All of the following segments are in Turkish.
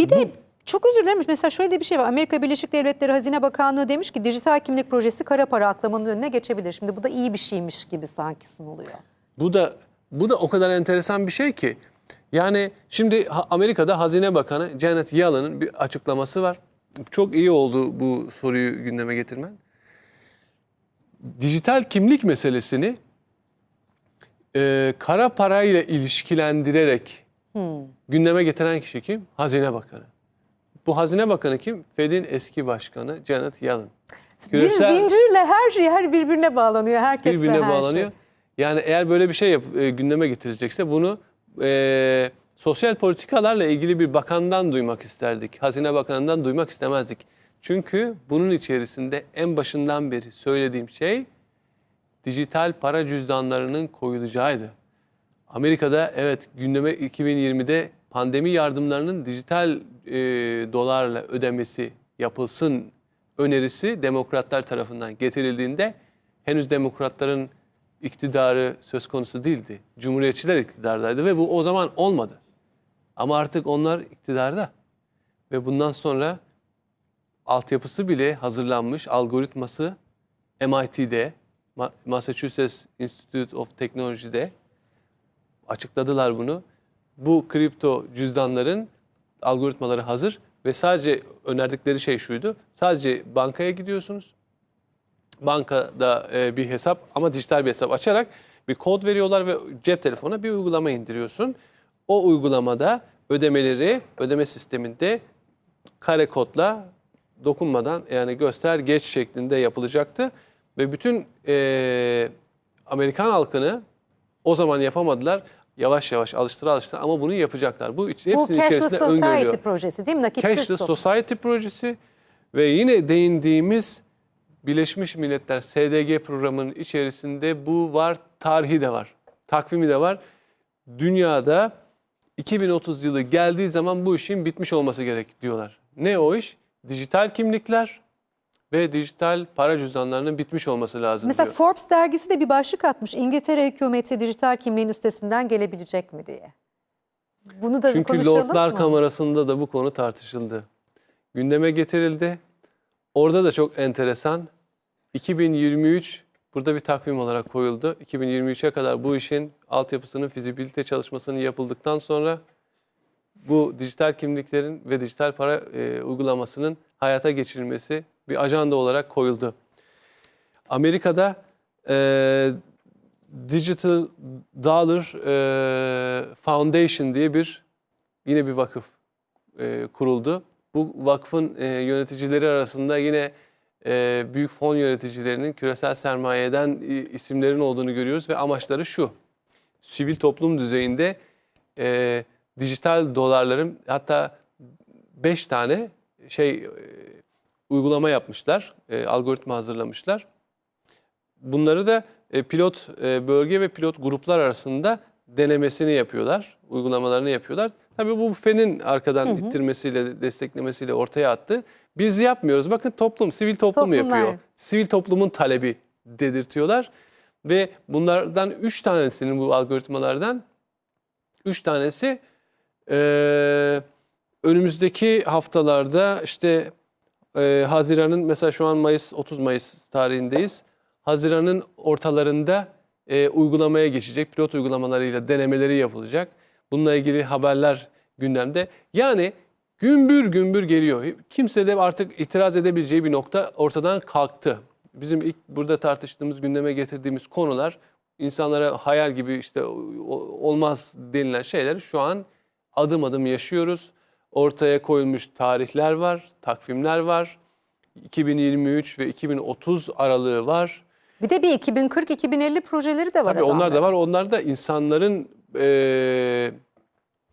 Bir de çok özür dilerim. Mesela şöyle de bir şey var. Amerika Birleşik Devletleri Hazine Bakanlığı demiş ki dijital kimlik projesi kara para aklamanın önüne geçebilir. Şimdi bu da iyi bir şeymiş gibi sanki sunuluyor. Bu da bu da o kadar enteresan bir şey ki. Yani şimdi Amerika'da Hazine Bakanı Janet Yellen'ın bir açıklaması var. Çok iyi oldu bu soruyu gündeme getirmen. Dijital kimlik meselesini e, kara parayla ilişkilendirerek gündeme getiren kişi kim? Hazine Bakanı. Bu Hazine Bakanı kim? Fed'in eski başkanı Janet Yellen. Bir zincirle her şey her birbirine bağlanıyor. Herkes birbirine bağlanıyor. Yani eğer böyle bir şey yap, e, gündeme getirecekse bunu e, sosyal politikalarla ilgili bir bakandan duymak isterdik. Hazine Bakanı'ndan duymak istemezdik. Çünkü bunun içerisinde en başından beri söylediğim şey dijital para cüzdanlarının koyulacağıydı. Amerika'da evet gündeme 2020'de pandemi yardımlarının dijital e, dolarla ödemesi yapılsın önerisi demokratlar tarafından getirildiğinde henüz demokratların iktidarı söz konusu değildi. Cumhuriyetçiler iktidardaydı ve bu o zaman olmadı. Ama artık onlar iktidarda. Ve bundan sonra altyapısı bile hazırlanmış, algoritması MIT'de, Ma- Massachusetts Institute of Technology'de açıkladılar bunu. Bu kripto cüzdanların algoritmaları hazır ve sadece önerdikleri şey şuydu. Sadece bankaya gidiyorsunuz. Bankada e, bir hesap ama dijital bir hesap açarak bir kod veriyorlar ve cep telefonuna bir uygulama indiriyorsun. O uygulamada ödemeleri ödeme sisteminde kare kodla dokunmadan yani göster geç şeklinde yapılacaktı. Ve bütün e, Amerikan halkını o zaman yapamadılar. Yavaş yavaş alıştıra alıştıra ama bunu yapacaklar. Bu iç- Bu hepsinin Cashless içerisinde Society öngörülüyor. projesi değil mi? Nakitsiz Cashless toplum. Society projesi ve yine değindiğimiz Birleşmiş Milletler SDG programının içerisinde bu var, tarihi de var, takvimi de var. Dünyada 2030 yılı geldiği zaman bu işin bitmiş olması gerek diyorlar. Ne o iş? Dijital kimlikler ve dijital para cüzdanlarının bitmiş olması lazım Mesela diyor. Forbes dergisi de bir başlık atmış. İngiltere hükümeti dijital kimliğin üstesinden gelebilecek mi diye. Bunu da Çünkü konuşalım Lordlar mı? Kamerası'nda da bu konu tartışıldı. Gündeme getirildi. Orada da çok enteresan. 2023 burada bir takvim olarak koyuldu. 2023'e kadar bu işin altyapısının fizibilite çalışmasının yapıldıktan sonra bu dijital kimliklerin ve dijital para e, uygulamasının hayata geçirilmesi bir ajanda olarak koyuldu. Amerika'da e, Digital Dollar e, Foundation diye bir yine bir vakıf e, kuruldu. Bu vakfın e, yöneticileri arasında yine e, büyük fon yöneticilerinin küresel sermayeden e, isimlerin olduğunu görüyoruz ve amaçları şu. Sivil toplum düzeyinde e, dijital dolarların hatta 5 tane şey e, uygulama yapmışlar, e, algoritma hazırlamışlar. Bunları da e, pilot e, bölge ve pilot gruplar arasında denemesini yapıyorlar, uygulamalarını yapıyorlar. Tabii bu FED'in arkadan ittirmesiyle, desteklemesiyle ortaya attı. Biz yapmıyoruz. Bakın toplum, sivil toplum Toplumlar. yapıyor. Sivil toplumun talebi dedirtiyorlar. Ve bunlardan üç tanesinin bu algoritmalardan üç tanesi eee, önümüzdeki haftalarda işte e, Haziran'ın mesela şu an Mayıs 30 Mayıs tarihindeyiz. Haziran'ın ortalarında e, uygulamaya geçecek. Pilot uygulamalarıyla denemeleri yapılacak. Bununla ilgili haberler gündemde. Yani gümbür gümbür geliyor. Kimse de artık itiraz edebileceği bir nokta ortadan kalktı. Bizim ilk burada tartıştığımız, gündeme getirdiğimiz konular insanlara hayal gibi işte olmaz denilen şeyleri şu an adım adım yaşıyoruz. Ortaya koyulmuş tarihler var, takvimler var. 2023 ve 2030 aralığı var. Bir de bir 2040-2050 projeleri de var. Tabii onlar da var. Onlar da insanların eee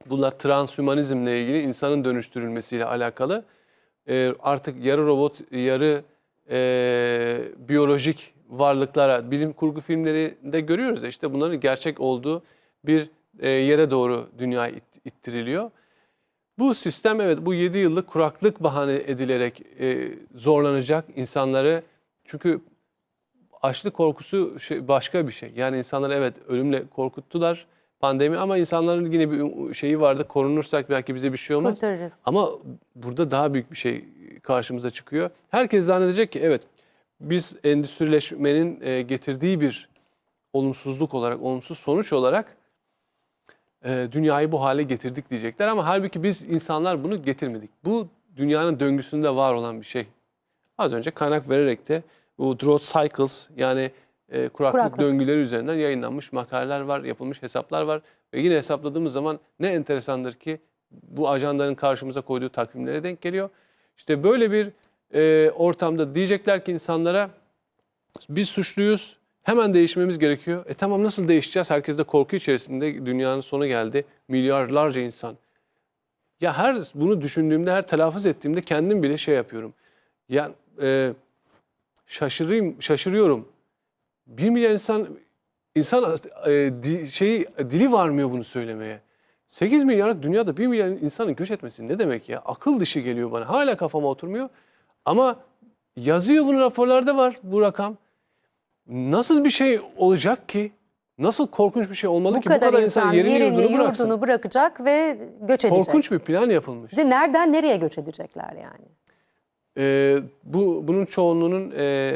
bunlar transhümanizmle ilgili insanın dönüştürülmesiyle alakalı. Eee, artık yarı robot, yarı eee, biyolojik varlıklara bilim kurgu filmlerinde görüyoruz işte bunların gerçek olduğu bir eee, yere doğru dünya it- ittiriliyor. Bu sistem evet bu 7 yıllık kuraklık bahane edilerek eee, zorlanacak insanları. Çünkü açlık korkusu şey, başka bir şey. Yani insanları evet ölümle korkuttular pandemi ama insanların yine bir şeyi vardı. Korunursak belki bize bir şey olmaz. Kurtarırız. Ama burada daha büyük bir şey karşımıza çıkıyor. Herkes zannedecek ki evet biz endüstrileşmenin e, getirdiği bir olumsuzluk olarak, olumsuz sonuç olarak e, dünyayı bu hale getirdik diyecekler. Ama halbuki biz insanlar bunu getirmedik. Bu dünyanın döngüsünde var olan bir şey. Az önce kaynak vererek de bu drought cycles yani e, kuraklık, Kuraklık. döngüleri üzerinden yayınlanmış makaleler var, yapılmış hesaplar var. Ve yine hesapladığımız zaman ne enteresandır ki bu ajandanın karşımıza koyduğu takvimlere denk geliyor. İşte böyle bir e, ortamda diyecekler ki insanlara biz suçluyuz, hemen değişmemiz gerekiyor. E tamam nasıl değişeceğiz? Herkes de korku içerisinde dünyanın sonu geldi. Milyarlarca insan. Ya her bunu düşündüğümde, her telaffuz ettiğimde kendim bile şey yapıyorum. Ya e, şaşırayım, şaşırıyorum. Bir milyar insan insan e, di, şey dili varmıyor bunu söylemeye. 8 milyarlık dünyada 1 milyar insanın göç etmesi ne demek ya? Akıl dışı geliyor bana. Hala kafama oturmuyor. Ama yazıyor bunu raporlarda var bu rakam. Nasıl bir şey olacak ki? Nasıl korkunç bir şey olmalı Bu ki kadar, bu kadar insan insan yerini, yerini, yurdunu yurdunu bırakacak ve göç edecek. Korkunç bir plan yapılmış. De nereden nereye göç edecekler yani? Ee, bu bunun çoğunluğunun e,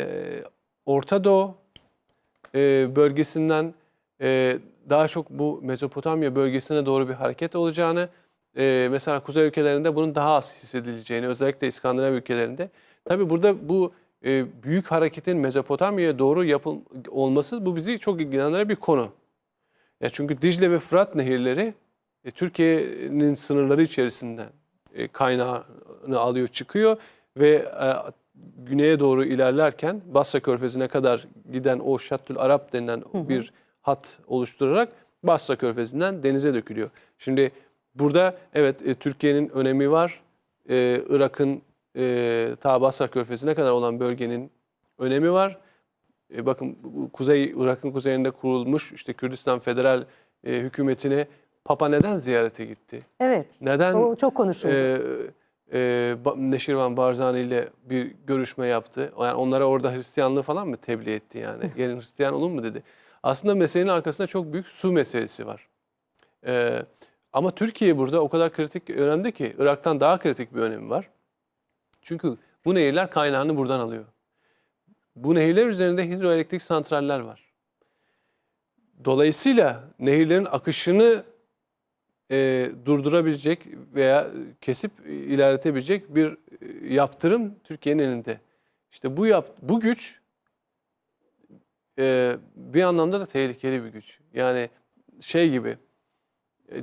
Orta Doğu e, bölgesinden e, daha çok bu Mezopotamya bölgesine doğru bir hareket olacağını, e, mesela kuzey ülkelerinde bunun daha az hissedileceğini, özellikle İskandinav ülkelerinde. Tabii burada bu e, büyük hareketin Mezopotamya'ya doğru yapıl olması bu bizi çok ilgilendiren bir konu. Ya çünkü Dicle ve Fırat nehirleri e, Türkiye'nin sınırları içerisinde e, kaynağını alıyor çıkıyor ve e, güneye doğru ilerlerken Basra Körfezi'ne kadar giden o Şattül Arap denilen bir hat oluşturarak Basra Körfezi'nden denize dökülüyor. Şimdi burada evet e, Türkiye'nin önemi var. E, Irak'ın e, ta Basra Körfezi'ne kadar olan bölgenin önemi var. E, bakın Kuzey Irak'ın kuzeyinde kurulmuş işte Kürdistan Federal e, hükümetine Papa neden ziyarete gitti? Evet. Neden O çok konuşuldu. e, e, Neşirvan Barzani ile bir görüşme yaptı? Yani onlara orada Hristiyanlığı falan mı tebliğ etti yani? Gelin Hristiyan olun mu dedi. Aslında meselenin arkasında çok büyük su meselesi var. E, ama Türkiye burada o kadar kritik önemli ki Irak'tan daha kritik bir önemi var. Çünkü bu nehirler kaynağını buradan alıyor. Bu nehirler üzerinde hidroelektrik santraller var. Dolayısıyla nehirlerin akışını e, durdurabilecek veya kesip ilerletebilecek bir e, yaptırım Türkiye'nin elinde. İşte bu yap bu güç e, bir anlamda da tehlikeli bir güç. Yani şey gibi e,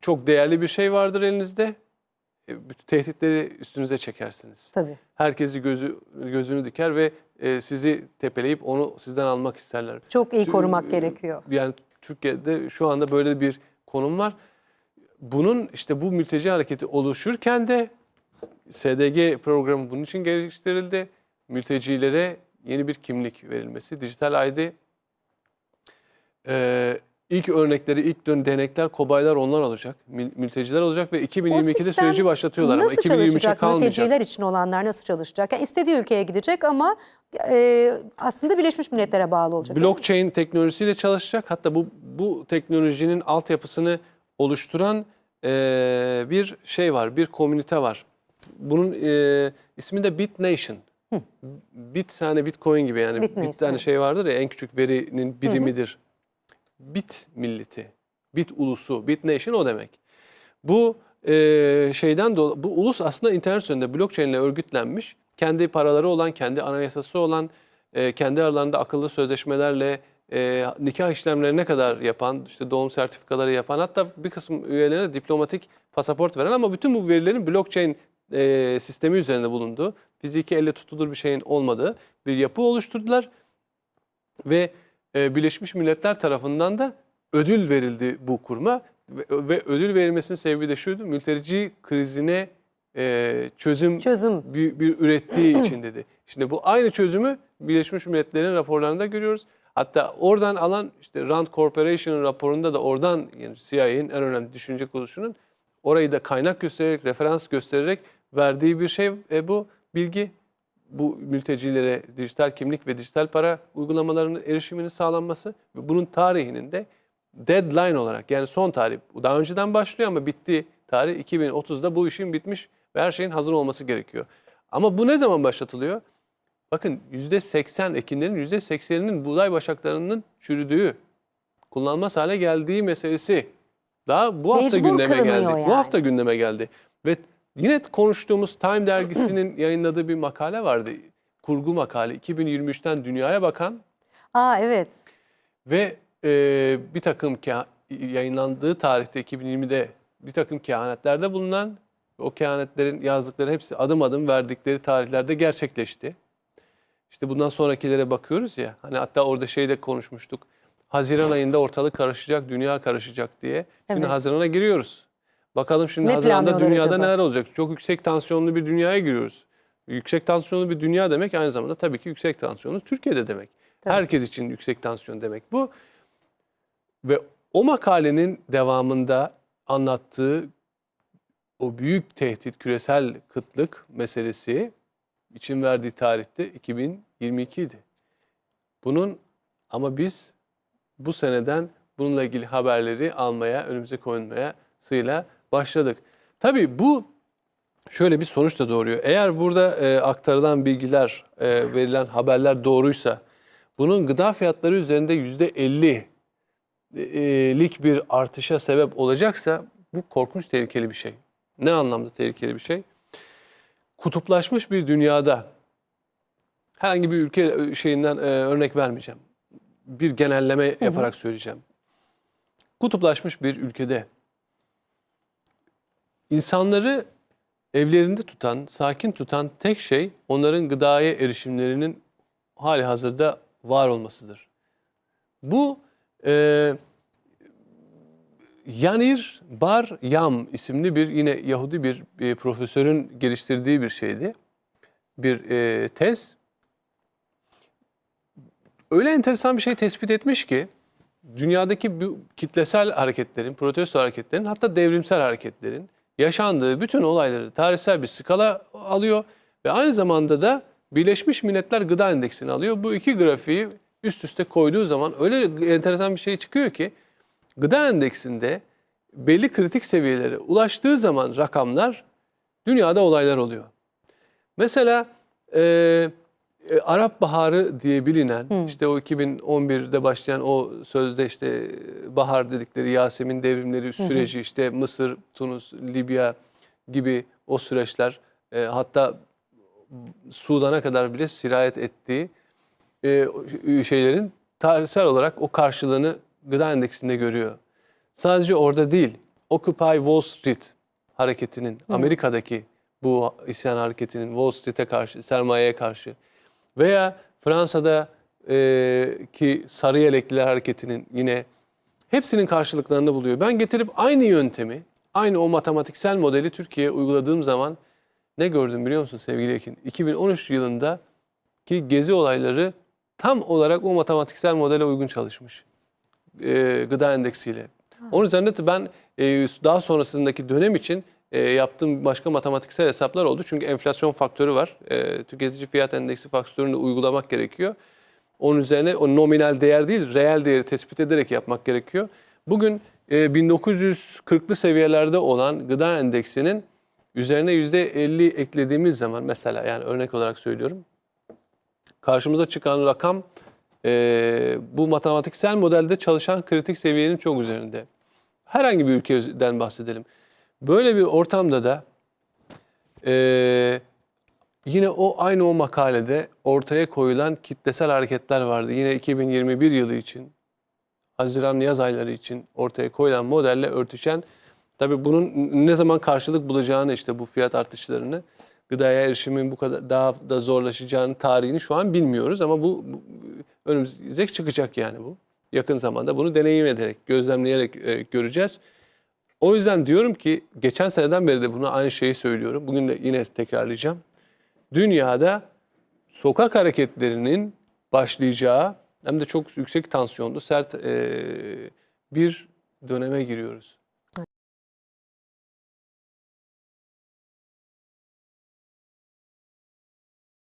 çok değerli bir şey vardır elinizde. E, bütün tehditleri üstünüze çekersiniz Tabii. herkesi gözü gözünü diker ve e, sizi tepeleyip onu sizden almak isterler. Çok iyi korumak gerekiyor. Yani Türkiye'de şu anda böyle bir konum var. Bunun işte bu mülteci hareketi oluşurken de SDG programı bunun için geliştirildi. Mültecilere yeni bir kimlik verilmesi, dijital ID. Ee, ilk örnekleri, ilk denekler, kobaylar onlar olacak. Mül- Mülteciler olacak ve 2022'de sistem süreci başlatıyorlar ama Nasıl 2023'e çalışacak? kalmayacak. Mülteciler için olanlar nasıl çalışacak? Yani istediği ülkeye gidecek ama e, aslında Birleşmiş Milletler'e bağlı olacak. blockchain teknolojisiyle çalışacak. Hatta bu bu teknolojinin altyapısını oluşturan eee, bir şey var, bir komünite var. Bunun eee, ismi de BitNation. Bit hani Bitcoin gibi yani BitNation, bit tane evet. şey vardır ya en küçük verinin birimidir. Bit milleti, bit ulusu, BitNation o demek. Bu eee, şeyden dolayı bu ulus aslında internet üzerinde blockchain ile örgütlenmiş. Kendi paraları olan, kendi anayasası olan, eee, kendi aralarında akıllı sözleşmelerle eee, nikah işlemlerine kadar yapan, işte doğum sertifikaları yapan, hatta bir kısım üyelerine diplomatik pasaport veren ama bütün bu verilerin blockchain eee, sistemi üzerinde bulunduğu, fiziki elle tutulur bir şeyin olmadığı bir yapı oluşturdular ve e, Birleşmiş Milletler tarafından da ödül verildi bu kuruma ve, ve ödül verilmesinin sebebi de şuydu mülteci krizine e, çözüm Çözüm. bir, bir ürettiği için dedi. Şimdi bu aynı çözümü Birleşmiş Milletler'in raporlarında görüyoruz. Hatta oradan alan işte Rand Corporation'ın raporunda da oradan yani CIA'nin en önemli düşünce kuruluşunun orayı da kaynak göstererek, referans göstererek verdiği bir şey e, bu bilgi. Bu mültecilere dijital kimlik ve dijital para uygulamalarının erişiminin sağlanması ve bunun tarihinin de deadline olarak yani son tarih daha önceden başlıyor ama bitti tarih 2030'da bu işin bitmiş ve her şeyin hazır olması gerekiyor. Ama bu ne zaman başlatılıyor? Bakın %80 ekinlerin %80'inin buğday başaklarının çürüdüğü, kullanılmaz hale geldiği meselesi daha bu hafta Mecbur gündeme geldi. yani. Bu hafta gündeme geldi. Ve yine konuştuğumuz Time dergisinin yayınladığı bir makale vardı. Kurgu makale 2023'ten dünyaya bakan Aa evet. ve e, bir takım yayınlandığı tarihte 2020'de bir takım kehanetlerde bulunan o kehanetlerin yazdıkları hepsi adım adım verdikleri tarihlerde gerçekleşti. İşte bundan sonrakilere bakıyoruz ya hani hatta orada şeyde konuşmuştuk. Haziran ayında ortalık karışacak, dünya karışacak diye. Şimdi Evet. Haziran'a giriyoruz. Bakalım şimdi Ne Haziran'da dünyada acaba? neler olacak? Çok yüksek tansiyonlu bir dünyaya giriyoruz. Yüksek tansiyonlu bir dünya demek aynı zamanda tabii ki yüksek tansiyonlu Türkiye'de demek. Tabii. Herkes için yüksek tansiyon demek bu. Ve o makalenin devamında anlattığı o büyük tehdit, küresel kıtlık meselesi için verdiği tarihte 2022 idi. Bunun ama biz bu seneden bununla ilgili haberleri almaya, önümüze koymaya sıyla başladık. Tabii bu şöyle bir sonuç da doğuruyor. Eğer burada e, aktarılan bilgiler, e, verilen haberler doğruysa bunun gıda fiyatları üzerinde yüzde 50'lik bir artışa sebep olacaksa bu korkunç tehlikeli bir şey. Ne anlamda tehlikeli bir şey? Kutuplaşmış bir dünyada herhangi bir ülke şeyinden e, örnek vermeyeceğim. Bir genelleme yaparak söyleyeceğim. Kutuplaşmış bir ülkede insanları evlerinde tutan, sakin tutan tek şey onların gıdaya erişimlerinin hali hazırda var olmasıdır. Bu e, Yanir Bar Yam isimli bir yine Yahudi bir, bir profesörün geliştirdiği bir şeydi. Bir e, tez. Öyle enteresan bir şey tespit etmiş ki dünyadaki bu kitlesel hareketlerin, protesto hareketlerin hatta devrimsel hareketlerin yaşandığı bütün olayları tarihsel bir skala alıyor ve aynı zamanda da Birleşmiş Milletler Gıda Endeksini alıyor. Bu iki grafiği üst üste koyduğu zaman öyle enteresan bir şey çıkıyor ki gıda endeksinde belli kritik seviyelere ulaştığı zaman rakamlar dünyada olaylar oluyor. Mesela e, e, Arap Baharı diye bilinen işte o 2011'de başlayan o sözde işte e, bahar dedikleri Yasemin devrimleri süreci işte Mısır, Tunus, Libya gibi o süreçler e, hatta Sudan'a kadar bile sirayet ettiği e, şeylerin tarihsel olarak o karşılığını gıda endeksinde görüyor. Sadece orada değil, Occupy Wall Street hareketinin, Amerika'daki bu isyan hareketinin Wall Street'e karşı, sermayeye karşı veya Fransa'da e, ki sarı yelekliler hareketinin yine hepsinin karşılıklarını buluyor. Ben getirip aynı yöntemi, aynı o matematiksel modeli Türkiye'ye uyguladığım zaman ne gördüm biliyor musun sevgili Ekin? 2013 yılında ki gezi olayları tam olarak o matematiksel modele uygun çalışmış. E, gıda endeksiyle. Onun üzerinde de ben e, daha sonrasındaki dönem için e, yaptığım başka matematiksel hesaplar oldu. Çünkü enflasyon faktörü var. E, tüketici fiyat endeksi faktörünü uygulamak gerekiyor. Onun üzerine o nominal değer değil, reel değeri tespit ederek yapmak gerekiyor. Bugün e, 1940'lı seviyelerde olan gıda endeksinin üzerine %50 eklediğimiz zaman mesela yani örnek olarak söylüyorum. Karşımıza çıkan rakam e, bu matematiksel modelde çalışan kritik seviyenin çok üzerinde. Herhangi bir ülkeden bahsedelim. Böyle bir ortamda da e, yine o aynı o makalede ortaya koyulan kitlesel hareketler vardı. Yine 2021 yılı için, Haziran yaz ayları için ortaya koyulan modelle örtüşen, tabii bunun ne zaman karşılık bulacağını işte bu fiyat artışlarını, gıdaya erişimin bu kadar daha da zorlaşacağını tarihini şu an bilmiyoruz ama bu, bu önümüze çıkacak yani bu. Yakın zamanda bunu deneyim ederek, gözlemleyerek e, göreceğiz. O yüzden diyorum ki geçen seneden beri de buna aynı şeyi söylüyorum. Bugün de yine tekrarlayacağım. Dünyada sokak hareketlerinin başlayacağı hem de çok yüksek tansiyonlu, sert e, bir döneme giriyoruz.